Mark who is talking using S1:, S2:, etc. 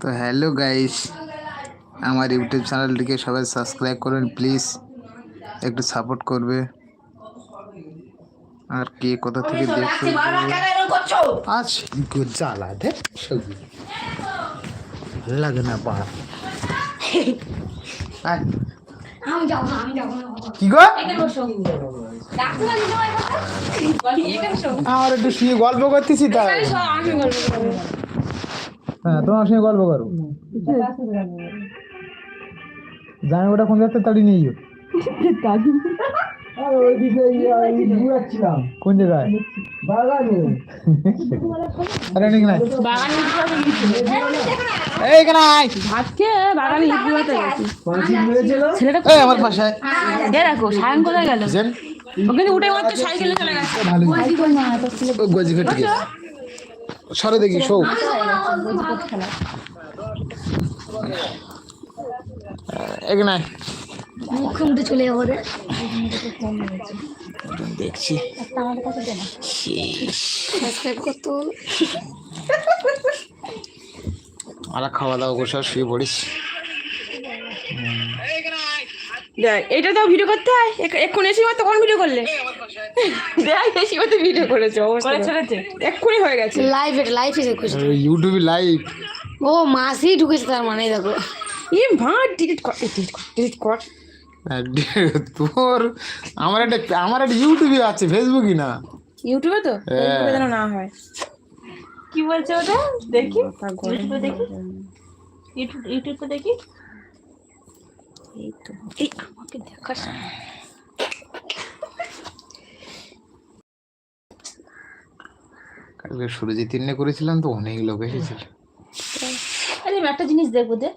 S1: তো hello guys আমার YouTube চ্যানেলটিকে সবাই সাবস্ক্রাইব করবেন প্লিজ। একটু সাপোর্ট করবে। আর কে কোথা থেকে দেখছে? আজ জ্বালা দেখ ভালো লাগে না পাড়া। আয়,
S2: আমি যাব আমি যাব
S1: কি গো?
S2: ডাকতে পারি না
S1: আমার একটু শুয়ে গল্প করতেছি তাই। হ্যাঁ তোমার সঙ্গে গল্প করো জানি ওটা কোন তাড়ি নিয়ে যাও। কোন জায়গায়? আরে নিক নাই এই কেন আয়।
S3: আজকে বাগানে ইট গুলোতে গেছি ছেলেটা
S1: আমার পাশে
S3: দেখো সায়ন কোথায় গেল? ওখানে উঠে মাত্র সাইকেলে চলে গেছে।
S1: ভালো। গজি গেছে সরে দেখি শো এখানে আয়।
S2: মুখে মুখে চলে যাব রে।
S1: দেখছি। আর খাওয়া দাওয়া করে শুয়ে পড়িস।
S3: দেখ এটা তো ভিডিও করতে হয়? এক্ষুনি এসে কোন ভিডিও করলে? দেখ এসে মাত্র ভিডিও করেছে অবস্থা এক্ষুনি হয়ে গেছে।
S2: লাইভ এটা লাইভ এসে খুশি
S1: ইউটিউবে লাইভ
S2: ও মাসি ঢুকেছে তার মানে দেখো।
S3: ই মা ডিলিট কর ডিলিট কর ডিলিট কর।
S1: তোর আমার একটা আমার একটা ইউটিউবে আছে ফেসবুকই না।
S3: ইউটিউবে তো?
S1: হ্যাঁ।
S3: ইউটিউবে যেন না হয়।
S4: কি বলছে ওটা? দেখি। ইউটিউবে দেখি। ইউটিউব ইউটিউবটা দেখি।
S3: এই তো এই আমাকে দেখাস
S1: কালকে সুরজি তিন্নে করেছিলাম তো অনেক লোক এসেছিল।
S4: আরে আমি একটা জিনিস দেখব দে।